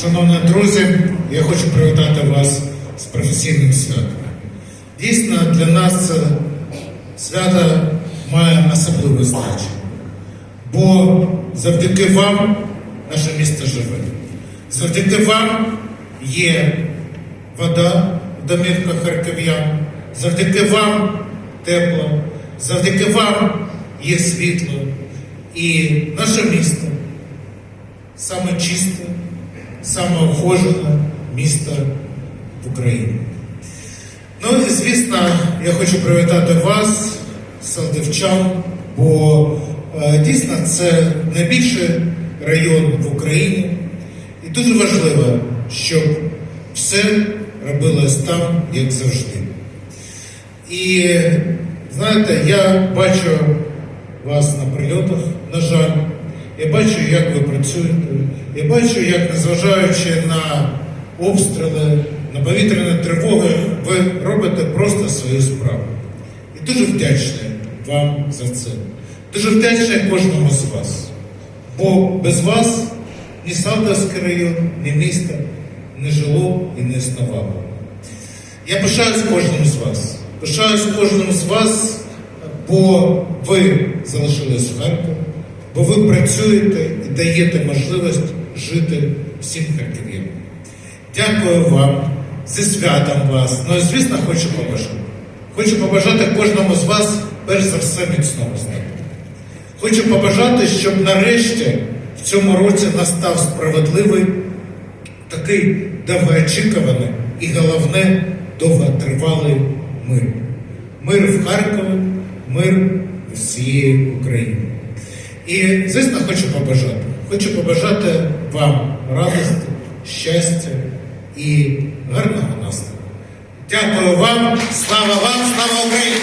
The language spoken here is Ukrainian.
Шановні друзі, я хочу привітати вас з професійним святом. Дійсно, для нас це свято має особливе значення, бо завдяки вам наше місто живе. Завдяки вам є вода в домівках харків'ян, завдяки вам тепло, завдяки вам є світло. І наше місто саме чисте, саме охожене місто в Україні. Ну і звісно, я хочу привітати вас, Салдивчан, бо е, дійсно це найбільший район в Україні. І дуже важливо, щоб все робилось там, як завжди. І знаєте, я бачу вас на прильотах, на жаль. Я бачу, як ви працюєте. Я бачу, як, незважаючи на обстріли, на повітряні тривоги, ви робите просто свою справу. І дуже вдячний вам за це. Дуже вдячний кожному з вас. Бо без вас ні Салтовський район, ні місто не жило і не існувало. Я пишаюсь кожним з вас. Пишаюсь кожним з вас, бо ви залишились в Харкові, бо ви працюєте і даєте можливість жити всім харків'янам. Дякую вам зі святом вас. Ну і звісно, хочу побажати. Хочу побажати кожному з вас, перш за все, міцного здоров'я. Хочу побажати, щоб нарешті в цьому році настав справедливий, такий довгоочікуваний і головне довготривалий мир. Мир в Харкові, мир всієї України. І, звісно, хочу побажати. Хочу побажати вам радості, щастя і гарного настрою. Дякую вам, слава вам, слава Україні!